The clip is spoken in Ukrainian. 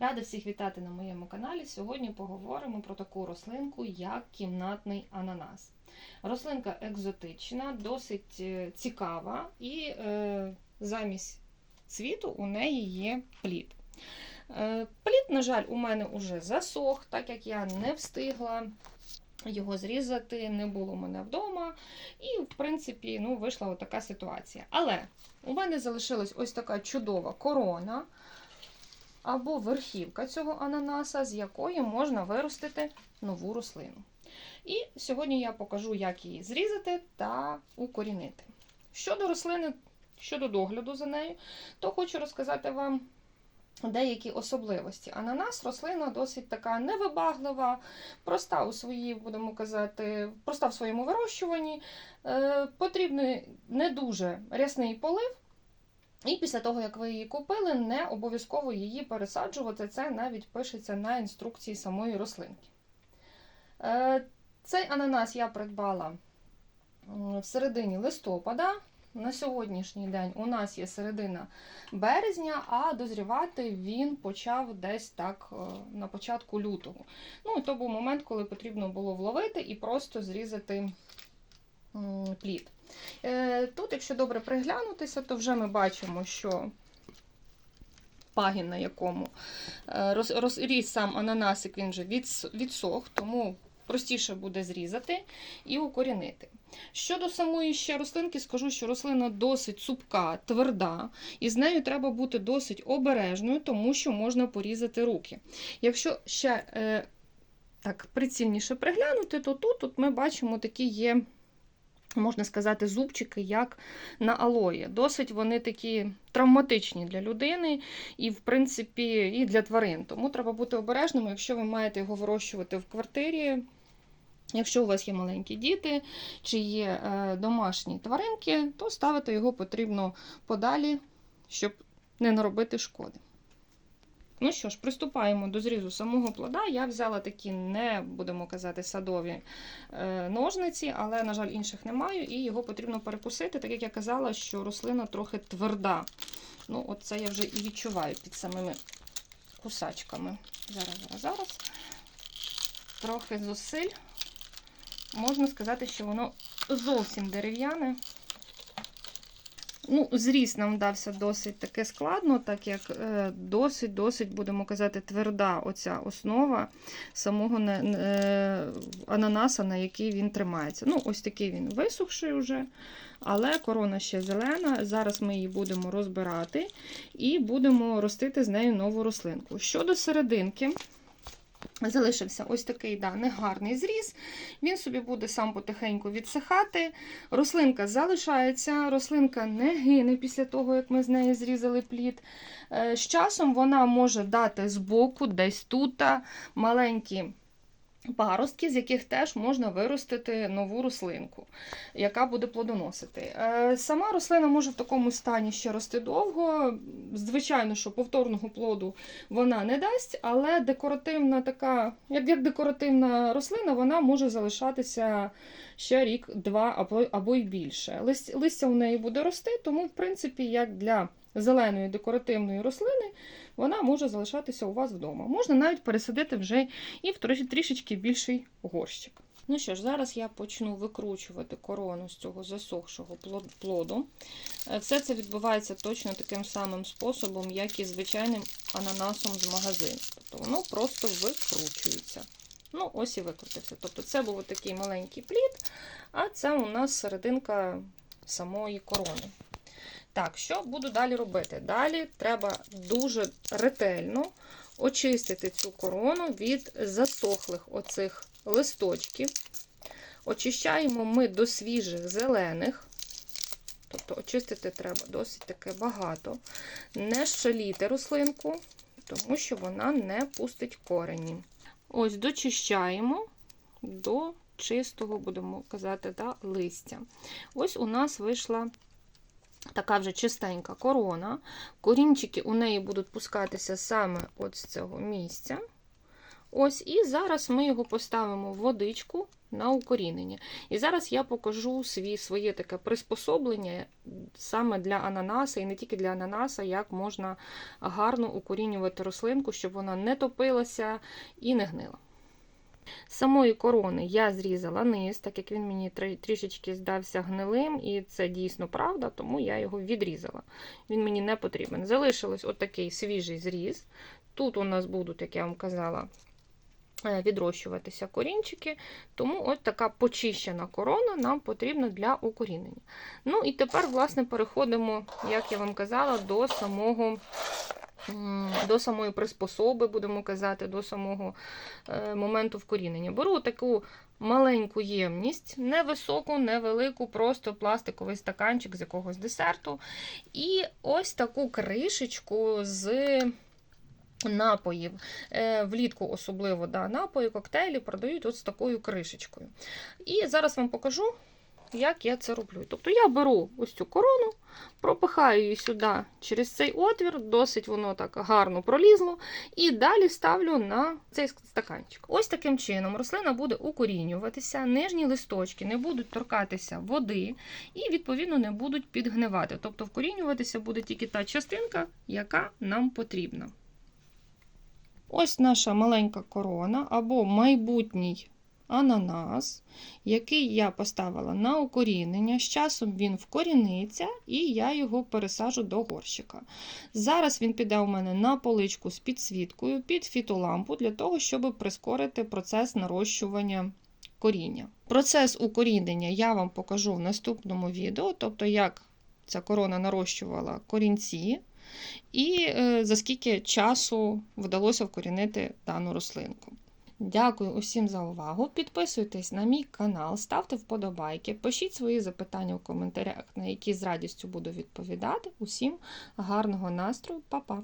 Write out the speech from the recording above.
Рада всіх вітати на моєму каналі. Сьогодні поговоримо про таку рослинку, як кімнатний ананас. Рослинка екзотична, досить е, цікава, і е, замість цвіту у неї є плід. Е, плід, на жаль, у мене вже засох, так як я не встигла його зрізати, не було у мене вдома. І, в принципі, ну, вийшла така ситуація. Але у мене залишилась ось така чудова корона або верхівка цього ананаса, з якої можна виростити нову рослину. І сьогодні я покажу, як її зрізати та укорінити. Щодо рослини, щодо догляду за нею, то хочу розказати вам деякі особливості. Ананас рослина досить така невибаглива, проста у своїй, будемо казати, проста в своєму вирощуванні. Е, потрібний не дуже рясний полив. І після того, як ви її купили, не обов'язково її пересаджувати. Це навіть пишеться на інструкції самої рослинки. Е, Цей ананас я придбала в середині листопада. На сьогоднішній день у нас є середина березня, а дозрівати він почав десь так е, на початку лютого. Ну, і то був момент, коли потрібно було вловити і просто зрізати плід. Е, тут, якщо добре приглянутися, то вже ми бачимо, що пагін, на якому е, розріс сам ананасик, він вже відсох, тому простіше буде зрізати і укорінити. Щодо самої ще рослинки, скажу, що рослина досить цупка, тверда, і з нею треба бути досить обережною, тому що можна порізати руки. Якщо ще е, так прицільніше приглянути, то тут, тут ми бачимо такі є можна сказати, зубчики, як на алої. Досить вони такі травматичні для людини і, в принципі, і для тварин. Тому треба бути обережними, якщо ви маєте його вирощувати в квартирі. Якщо у вас є маленькі діти чи є е, домашні тваринки, то ставити його потрібно подалі, щоб не наробити шкоди. Ну що ж, приступаємо до зрізу самого плода. Я взяла такі, не будемо казати, садові е, ножниці, але, на жаль, інших не маю, і його потрібно перекусити, так як я казала, що рослина трохи тверда. Ну, от це я вже і відчуваю під самими кусачками. Зараз, зараз, зараз. Трохи зусиль. Можна сказати, що воно зовсім дерев'яне. Ну, Зріз нам дався досить таки складно, так як досить-досить, будемо казати, тверда оця основа самого е, ананаса, на який він тримається. Ну, Ось такий він висохший вже, але корона ще зелена. Зараз ми її будемо розбирати і будемо ростити з нею нову рослинку. Щодо серединки, Залишився ось такий да, негарний зріз. Він собі буде сам потихеньку відсихати. Рослинка залишається, рослинка не гине після того, як ми з неї зрізали плід. Е, з часом вона може дати збоку, десь тут маленькі паростки, з яких теж можна виростити нову рослинку, яка буде плодоносити. Е, сама рослина може в такому стані ще рости довго. Звичайно, що повторного плоду вона не дасть, але декоративна така, як як декоративна рослина, вона може залишатися ще рік, два або або й більше. Листя в неї буде рости, тому, в принципі, як для зеленої декоративної рослини, вона може залишатися у вас вдома. Можна навіть пересадити вже і в трішечки більший горщик. Ну що ж, зараз я почну викручувати корону з цього засохшого плоду. Е, все це відбувається точно таким самим способом, як і звичайним ананасом з магазину. Тобто воно просто викручується. Ну, ось і викрутився. Тобто, це був такий маленький плід, а це у нас серединка самої корони. Так, що буду далі робити? Далі треба дуже ретельно очистити цю корону від засохлих оцих листочків. Очищаємо ми до свіжих зелених. Тобто очистити треба досить таки багато. Не шаліти рослинку, тому що вона не пустить корені. Ось дочищаємо до чистого, будемо казати, да, листя. Ось у нас вийшла така вже чистенька корона. Корінчики у неї будуть пускатися саме от з цього місця. Ось, і зараз ми його поставимо в водичку на укорінення. І зараз я покажу свій, своє таке приспособлення саме для ананаса, і не тільки для ананаса, як можна гарно укорінювати рослинку, щоб вона не топилася і не гнила. Самої корони я зрізала низ, так як він мені трішечки здався гнилим, і це дійсно правда, тому я його відрізала. Він мені не потрібен. Залишилось отакий свіжий зріз. Тут у нас будуть, як я вам казала, е, відрощуватися корінчики, тому от така почищена корона нам потрібна для укорінення. Ну і тепер, власне, переходимо, як я вам казала, до самого. До самої приспособи, будемо казати, до самого е, моменту вкорінення. Беру таку маленьку ємність, невисоку, невелику, просто пластиковий стаканчик з якогось десерту. І ось таку кришечку з напоїв. Е, Влітку особливо да, напої, коктейлі продають от з такою кришечкою. І зараз вам покажу, як я це роблю. Тобто я беру ось цю корону, пропихаю її сюди через цей отвір, досить воно так гарно пролізло, і далі ставлю на цей стаканчик. Ось таким чином рослина буде укорінюватися, нижні листочки не будуть торкатися води і, відповідно, не будуть підгнивати. Тобто вкорінюватися буде тільки та частинка, яка нам потрібна. Ось наша маленька корона або майбутній ананас, який я поставила на укорінення. З часом він вкоріниться, і я його пересажу до горщика. Зараз він піде у мене на поличку з підсвіткою під фітолампу для того, щоб прискорити процес нарощування коріння. Процес укорінення я вам покажу в наступному відео, тобто як ця корона нарощувала корінці. І е, за скільки часу вдалося вкорінити дану рослинку. Дякую усім за увагу. Підписуйтесь на мій канал, ставте вподобайки, пишіть свої запитання у коментарях, на які з радістю буду відповідати. Усім гарного настрою, Па-па!